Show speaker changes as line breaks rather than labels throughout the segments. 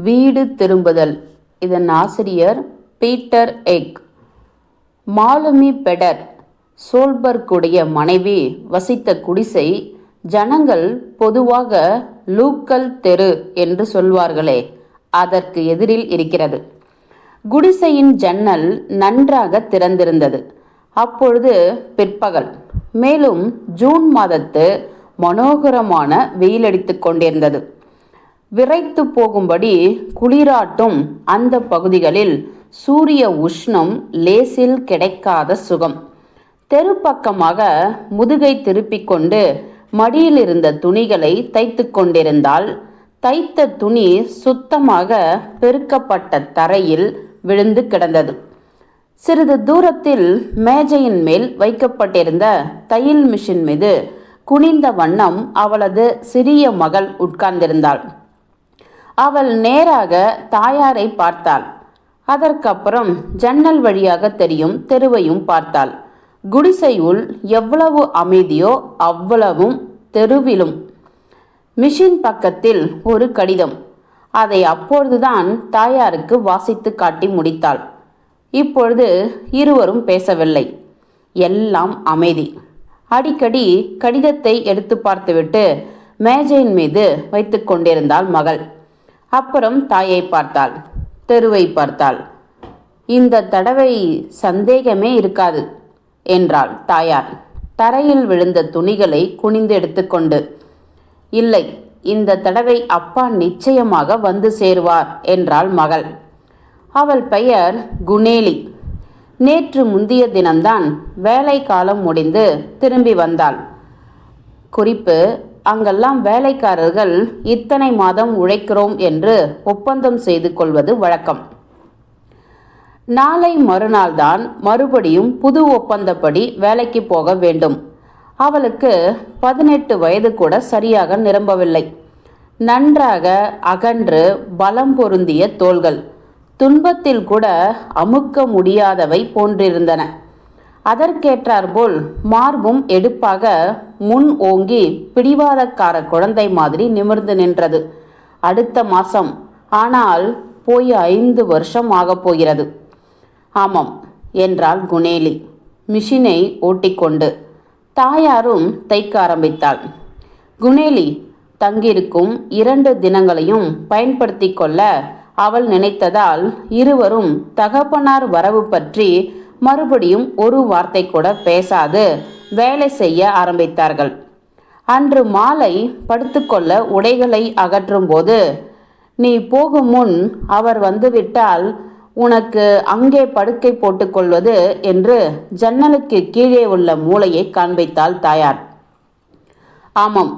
வீடு திரும்புதல். இதன் ஆசிரியர் பீட்டர் எக். மாலுமி பெடர் சோல்பர்க்குடைய மனைவி வசித்த குடிசை ஜனங்கள் பொதுவாக லூக்கல் தெரு என்று சொல்வார்களே அதற்கு எதிரில் இருக்கிறது. குடிசையின் ஜன்னல் நன்றாக திறந்திருந்தது. அப்பொழுது பிற்பகல் மேலும் ஜூன் மாதத்து மனோகரமான வெயிலடித்துக் கொண்டிருந்தது. விரைத்து போகும்படி குளிராட்டும் அந்த பகுதிகளில் சூரிய உஷ்ணம் லேசில் கிடைக்காத சுகம். தெருப்பக்கமாக முதுகை திருப்பிக் கொண்டு மடியில் இருந்த துணிகளை தைத்து கொண்டிருந்தால் தைத்த துணி சுத்தமாக பெருக்கப்பட்ட தரையில் விழுந்து கிடந்தது. சிறிது தூரத்தில் மேஜையின் மேல் வைக்கப்பட்டிருந்த தையல் மிஷின் மீது குனிந்த வண்ணம் அவளது சிறிய மகள் உட்கார்ந்திருந்தாள். அவள் நேராக தாயாரை பார்த்தாள். அதற்கப்புறம் ஜன்னல் வழியாக தெரியும் தெருவையும் பார்த்தாள். குடிசையுள் எவ்வளவு அமைதியோ அவ்வளவும் தெருவிலும். மிஷின் பக்கத்தில் ஒரு கடிதம். அதை அப்பொழுதுதான் தாயாருக்கு வாசித்து காட்டி முடித்தாள். இப்பொழுது இருவரும் பேசவில்லை. எல்லாம் அமைதி. அடிக்கடி கடிதத்தை எடுத்து பார்த்துவிட்டு மேஜையின் மீது வைத்து கொண்டிருந்தாள் மகள். அப்புறம் தாயை பார்த்தாள் தெருவை பார்த்தாள். இந்த தடவை சந்தேகமே இருக்காது என்றாள் தாயார். தரையில் விழுந்த துணிகளை குனிந்து எடுத்துக்கொண்டு இல்லை இந்த தடவை அப்பா நிச்சயமாக வந்து சேருவார் என்றாள் மகள். அவள் பெயர் குணேலி. நேற்று முந்தைய தினம்தான் வேலை காலம் முடிந்து திரும்பி வந்தாள். குறிப்பு அங்கெல்லாம் வேலைக்காரர்கள் இத்தனை மாதம் உழைக்கிறோம் என்று ஒப்பந்தம் செய்து கொள்வது வழக்கம். நாளை மறுநாள் தான் மறுபடியும் புது ஒப்பந்தப்படி வேலைக்கு போக வேண்டும். அவளுக்கு பதினெட்டு வயது கூட சரியாக நிரம்பவில்லை. நன்றாக அகன்று பலம் பொருந்திய தோள்கள். துன்பத்தில் கூட அமுக்க முடியாதவை போன்றிருந்தன. அதற்கேற்றாற்போல் மார்பும் எடுப்பாக முன் ஓங்கி பிடிவாதக்கார குழந்தை மாதிரி நிமிர்ந்து நின்றது. அடுத்த மாசம் ஆனால் போய் ஐந்து வருஷம் ஆகப் போகிறது. ஆமாம் என்றாள் குணேலி. மிஷினை ஓட்டிக்கொண்டு. தாயாரும் தைக்க ஆரம்பித்தாள். குணேலி தங்கியிருக்கும் இரண்டு தினங்களையும் பயன்படுத்தி கொள்ள அவள் நினைத்ததால் இருவரும் தகப்பனார் வரவு பற்றி மறுபடியும் ஒரு வார்த்தை கூட பேசாது. வேலை செய்ய ஆரம்பித்தார்கள். அன்று மாலை படுத்துக்கொள்ள உடைகளை அகற்றும்போது நீ போகும் முன் அவர் வந்துவிட்டால் உனக்கு அங்கே படுக்கை போட்டுக்கொள்வது என்று ஜன்னலுக்கு கீழே உள்ள மூளையை காண்பித்தாள் தாயார். ஆமாம்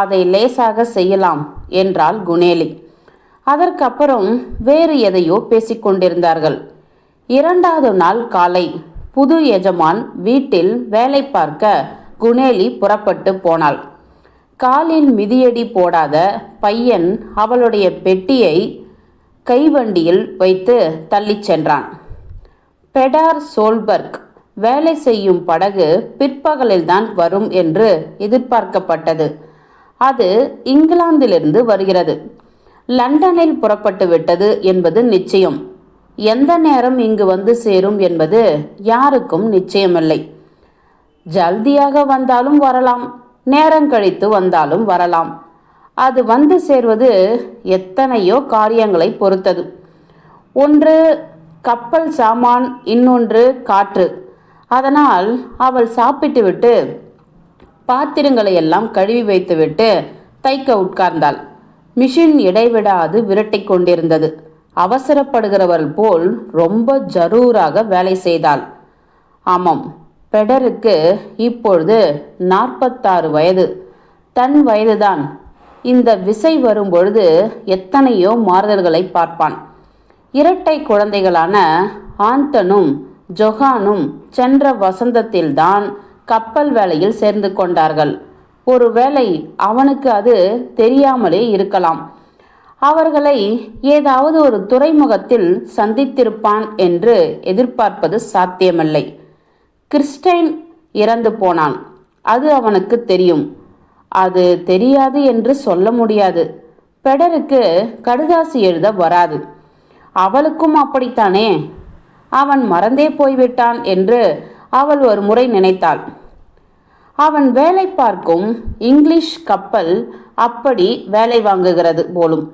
அதை லேசாக செய்யலாம் என்றாள் குணேலி. அதற்கப்புறம் வேறு எதையோ பேசிக்கொண்டிருந்தார்கள். இரண்டாவது நாள் காலை புது எஜமான் வீட்டில் வேலை பார்க்க குணேலி புறப்பட்டு போனாள். காலில் மிதியடி போடாத பையன் அவளுடைய பெட்டியை கைவண்டியில் வைத்து தள்ளிச் சென்றான். பெடார் சோல்பர்க் வேலை செய்யும் படகு பிற்பகலில்தான் வரும் என்று எதிர்பார்க்கப்பட்டது. அது இங்கிலாந்திலிருந்து வருகிறது. லண்டனில் புறப்பட்டு விட்டது என்பது நிச்சயம். எந்த நேரம் இங்கு வந்து சேரும் என்பது யாருக்கும் நிச்சயமில்லை. ஜல்தியாக வந்தாலும் வரலாம் நேரம் கழித்து வந்தாலும் வரலாம். அது வந்து சேர்வது எத்தனையோ காரியங்களை பொறுத்தது. ஒன்று கப்பல் சாமான் இன்னொன்று காற்று. அதனால் அவள் சாப்பிட்டுவிட்டு பாத்திரங்களை எல்லாம் கழுவி வைத்துவிட்டு தைக்க உட்கார்ந்தாள். மிஷின் இடைவிடாது விரட்டி கொண்டிருந்தது. அவசரப்படுகிறவள் போல் ரொம்ப ஜரூராக வேலை செய்தாள். ஆமாம் பெடருக்கு இப்பொழுது நாற்பத்தாறு வயது. தன் வயதுதான். இந்த விசை வரும்பொழுது எத்தனையோ மாறுதல்களை பார்ப்பான். இரட்டை குழந்தைகளான ஆந்தனும் ஜொஹானும் சென்ற வசந்தத்தில்தான் கப்பல் வேலையில் சேர்ந்து கொண்டார்கள். ஒருவேளை அவனுக்கு அது தெரியாமலே இருக்கலாம். அவர்களை ஏதாவது ஒரு துறைமுகத்தில் சந்தித்திருப்பான் என்று எதிர்பார்ப்பது சாத்தியமில்லை. கிறிஸ்டைன் இறந்து போனான். அது அவனுக்கு தெரியும். அது தெரியாது என்று சொல்ல முடியாது. பெடருக்கு கடுதாசி எழுத வராது. அவளுக்கும் அப்படித்தானே? அவன் மறந்தே போய்விட்டான் என்று அவள் ஒரு முறை நினைத்தாள். அவன் வேலை பார்க்கும் இங்கிலீஷ் கப்பல் அப்படி வேலை வாங்குகிறது போலும்.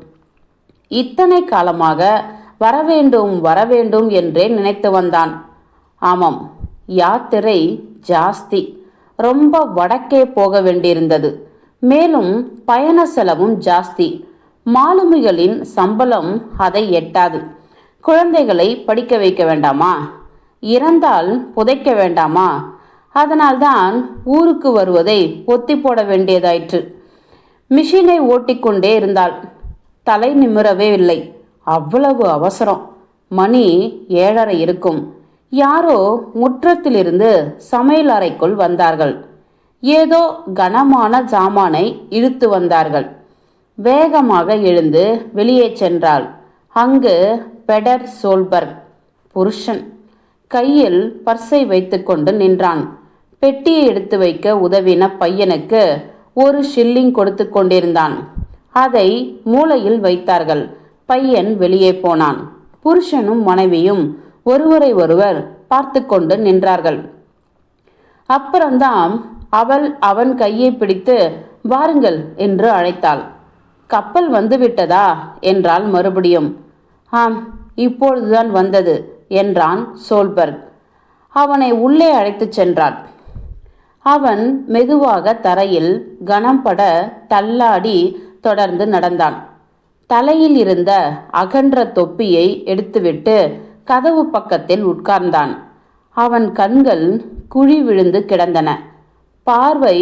இத்தனை காலமாக வரவேண்டும் வரவேண்டும் என்றே நினைத்து வந்தான். ஆமாம் யாத்திரை ஜாஸ்தி. ரொம்ப வடக்கே போக வேண்டியிருந்தது. மேலும் பயண செலவும் ஜாஸ்தி. மாலுமிகளின் சம்பளம் அதை எட்டாது. குழந்தைகளை படிக்க வைக்க வேண்டாமா? இறந்தால் புதைக்க வேண்டாமா? அதனால்தான் ஊருக்கு வருவதை ஒத்தி போட வேண்டியதாயிற்று. மிஷினை ஓட்டிக்கொண்டே இருந்தாள். தலை நிமிரவே இல்லை. அவ்வளவு அவசரம். மணி ஏழரை இருக்கும். யாரோ முற்றத்திலிருந்து சமையல் அறைக்குள் வந்தார்கள். ஏதோ கனமான சாமானை இழுத்து வந்தார்கள். வேகமாக எழுந்து வெளியே சென்றாள். அங்கு பெடர் சோல்பர்க் புருஷன். கையில் பர்ஸை வைத்துக்கொண்டு நின்றான். பெட்டியை எடுத்து வைக்க உதவின பையனுக்கு ஒரு ஷில்லிங் கொடுத்து கொண்டிருந்தான். அதை மூளையில் வைத்தார்கள். பையன் வெளியே போனான். புருஷனும் மனைவியும் ஒருவரை ஒருவர் பார்த்து கொண்டு நின்றார்கள். அப்புறம்தான் அவள் அவன் கையை பிடித்து வாருங்கள் என்று அழைத்தாள். கப்பல் வந்துவிட்டதா என்றாள் மறுபடியும். ஆம் இப்பொழுதுதான் வந்தது என்றான் சோல்பர்க். அவனை உள்ளே அழைத்துச் சென்றாள் அவன் மெதுவாக தரையில் கனம் பட தள்ளாடி தொடர்ந்து நடந்தான். தலையில் இருந்த அகன்ற தொப்பியை எடுத்துவிட்டு கதவு பக்கத்தில் உட்கார்ந்தான். அவன் கண்கள் குழி விழுந்து கிடந்தன. பார்வை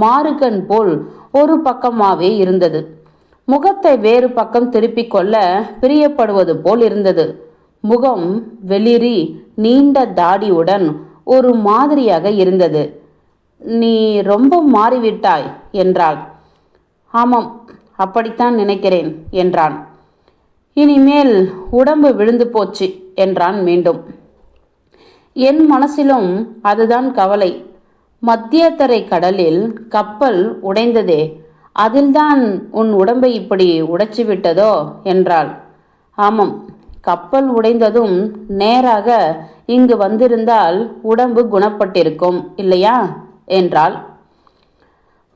மாறுகண் போல் ஒரு பக்கமாகவே இருந்தது. முகத்தை வேறு பக்கம் திருப்பிக் கொள்ள பிரியப்படுவது போல் இருந்தது. முகம் வெளிரி நீண்ட தாடியுடன் ஒரு மாதிரியாக இருந்தது. நீ ரொம்ப மாறிவிட்டாய் என்றாள். ஆமாம் அப்படித்தான் நினைக்கிறேன் என்றான். இனிமேல் உடம்பு விழுந்து போச்சு என்றான் மீண்டும். என் மனசிலும் அதுதான் கவலை. மத்தியத்தரை கடலில் கப்பல் உடைந்ததே அதில்தான் உன் உடம்பை இப்படி உடைச்சு விட்டதோ என்றாள். ஆமாம் கப்பல் உடைந்ததும் நேராக இங்கு வந்திருந்தால் உடம்பு குணப்பட்டிருக்கும் இல்லையா? என்றாள்.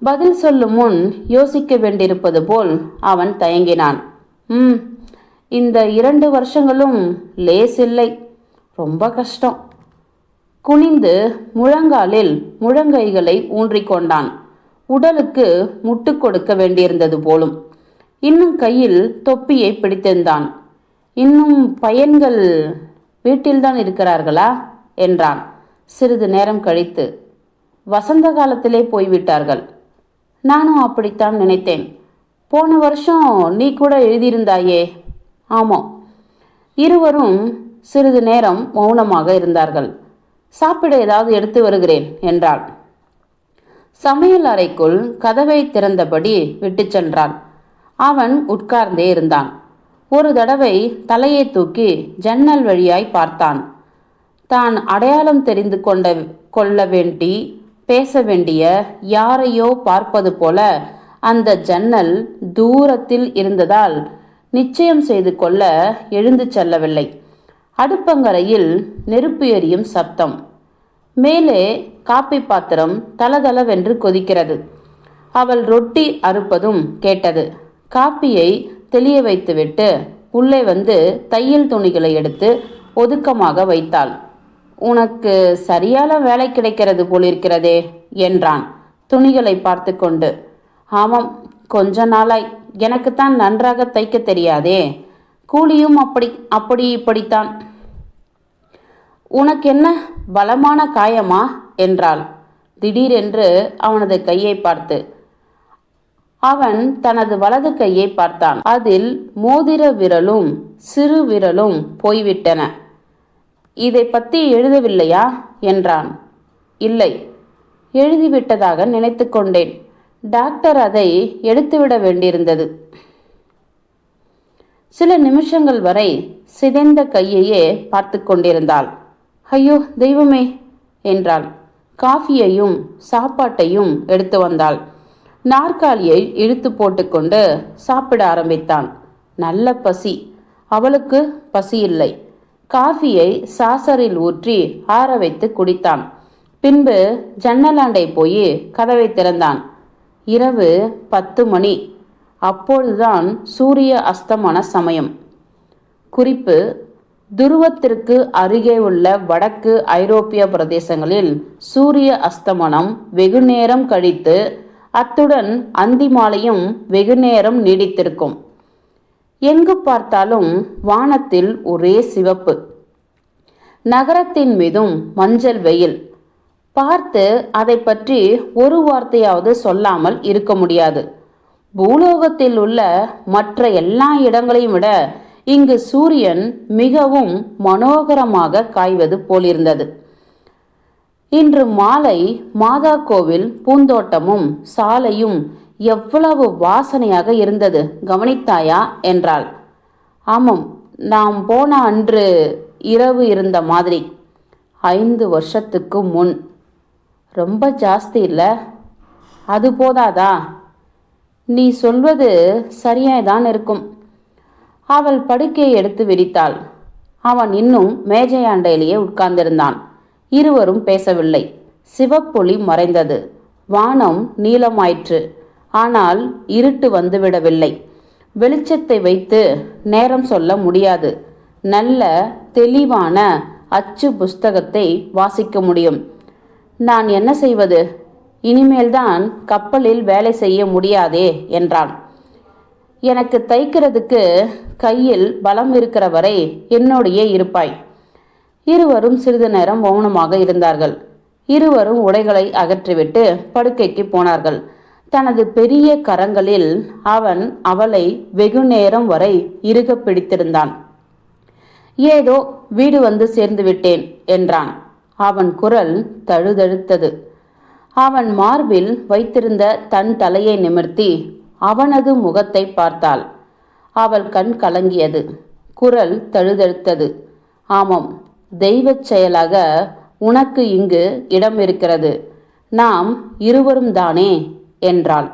பதில் சொல்லும் முன் யோசிக்க வேண்டியிருப்பது போல் அவன் தயங்கினான். ம் இந்த இரண்டு வருஷங்களும் லேசில்லை ரொம்ப கஷ்டம். குனிந்து முழங்காலில் முழங்கைகளை ஊன்றிக்கொண்டான் உடலுக்கு முட்டு கொடுக்க வேண்டியிருந்தது போலும். இன்னும் கையில் தொப்பியை பிடித்திருந்தான். இன்னும் பையன்கள் வீட்டில்தான் இருக்கிறார்களா? என்றான். சிறிது நேரம் கழித்து. வசந்த காலத்திலே போய்விட்டார்கள். நானும் அப்படித்தான் நினைத்தேன். போன வருஷம் நீ கூட எழுதியிருந்தாயே. ஆமாம் இருவரும் சிறிது நேரம் மௌனமாக இருந்தார்கள். சாப்பிட ஏதாவது எடுத்து வருகிறேன் என்றாள். சமையல் அறைக்குள் கதவை திறந்தபடி விட்டு சென்றான். அவன் உட்கார்ந்தே இருந்தான். ஒரு தடவை தலையை தூக்கி ஜன்னல் வழியாய் பார்த்தான். தான் அடையாளம் தெரிந்து கொண்ட கொள்ள வேண்டி பேச வேண்டிய யாரையோ பார்ப்பது போல அந்த ஜன்னல் தூரத்தில் இருந்ததால் நிச்சயம் செய்து கொள்ள எழுந்து செல்லவில்லை. அடுப்பங்கரையில் நெருப்பு எரியும் சப்தம். மேலே காப்பி பாத்திரம் தளதளவென்று கொதிக்கிறது. அவள் ரொட்டி அறுப்பதும் கேட்டது. காப்பியை தெளிய வைத்துவிட்டு உள்ளே வந்து தையல் துணிகளை எடுத்து ஒதுக்கமாக வைத்தாள். உனக்கு சரியான வேலை கிடைக்கிறது போலிருக்கிறதே என்றான். துணிகளை பார்த்து கொண்டு ஆமாம் கொஞ்ச நாளாய். எனக்குத்தான் நன்றாக தைக்க தெரியாதே. கூலியும் அப்படி அப்படி இப்படித்தான். உனக்கு என்ன பலமான காயமா? என்றாள். திடீரென்று அவனது கையை பார்த்து அவன் தனது வலது கையை பார்த்தான். அதில் மோதிர விரலும் சிறு விரலும் போய்விட்டன. இதை பற்றி எழுதவில்லையா? என்றான். இல்லை. எழுதிவிட்டதாக நினைத்து கொண்டேன் டாக்டர் அதை எடுத்துவிட வேண்டியிருந்தது. சில நிமிஷங்கள் வரை சிதைந்த கையையே பார்த்து கொண்டிருந்தாள். ஐயோ தெய்வமே! என்றாள். காஃபியையும் சாப்பாட்டையும் எடுத்து வந்தாள். நாற்காலியை இழுத்து போட்டுக்கொண்டு சாப்பிட ஆரம்பித்தான் நல்ல பசி. அவளுக்கு பசி இல்லை. காஃபியை சாசரில் ஊற்றி ஆற வைத்து குடித்தான். பின்பு ஜன்னலாண்டை போய் கதவை திறந்தான். இரவு பத்து மணி. அப்பொழுதுதான் சூரிய அஸ்தமன சமயம். குறிப்பு துருவத்திற்கு அருகே உள்ள வடக்கு ஐரோப்பிய பிரதேசங்களில் சூரிய அஸ்தமனம் வெகுநேரம் கழித்து அத்துடன் அந்தி மாலையும் வெகுநேரம் நீடித்திருக்கும். எங்கு பார்த்தாலும் வானத்தில் ஒரே சிவப்பு. நகரத்தின் மீதும் மஞ்சள் வெயில். பார்த்து அதை பற்றி ஒரு வார்த்தையாவது சொல்லாமல் இருக்க முடியாது. பூலோகத்தில் உள்ள மற்ற எல்லா இடங்களையும் விட இங்கு சூரியன் மிகவும் மனோகரமாக காய்வது போலிருந்தது. இன்று மாலை மாதா கோவில் பூந்தோட்டமும் சாலையும் எவ்வளவு வாசனையாக இருந்தது கவனித்தாயா? என்றாள். ஆமாம் நாம் போன அன்று இரவு இருந்த மாதிரி ஐந்து வருஷத்துக்கு முன். ரொம்ப ஜாஸ்தி இல்லை? அது போதாதா? நீ சொல்வது சரியாய்தான் இருக்கும். அவள் படுக்கையை எடுத்து விரித்தாள். அவன் இன்னும் மேஜையாண்டையிலேயே உட்கார்ந்திருந்தான். இருவரும் பேசவில்லை. சிவப்பொளி மறைந்தது. வானம் நீளமாயிற்று. ஆனால் இருட்டு வந்துவிடவில்லை. வெளிச்சத்தை வைத்து நேரம் சொல்ல முடியாது. நல்ல தெளிவான அச்சு புஸ்தகத்தை வாசிக்க முடியும். நான் என்ன செய்வது? இனிமேல்தான் கப்பலில் வேலை செய்ய முடியாதே என்றான். எனக்கு தைக்கிறதுக்கு கையில் பலம் இருக்கிற வரை என்னோடையே இருப்பாய். இருவரும் சிறிது நேரம் மௌனமாக இருந்தார்கள். இருவரும் உடைகளை அகற்றிவிட்டு படுக்கைக்கு போனார்கள். தனது பெரிய கரங்களில் அவன் அவளை வெகு நேரம் வரை இறுக பிடித்திருந்தான். ஏதோ வீடு வந்து சேர்ந்து விட்டேன் என்றான். அவன் குரல் தழுதழுத்தது. அவன் மார்பில் வைத்திருந்த தன் தலையை நிமிர்த்தி அவனது முகத்தை பார்த்தாள். அவள் கண் கலங்கியது. குரல் தழுதழுத்தது. ஆமாம் தெய்வச் செயலாக உனக்கு இங்கு இடம் இருக்கிறது நாம் இருவரும் தானே என்றாள்.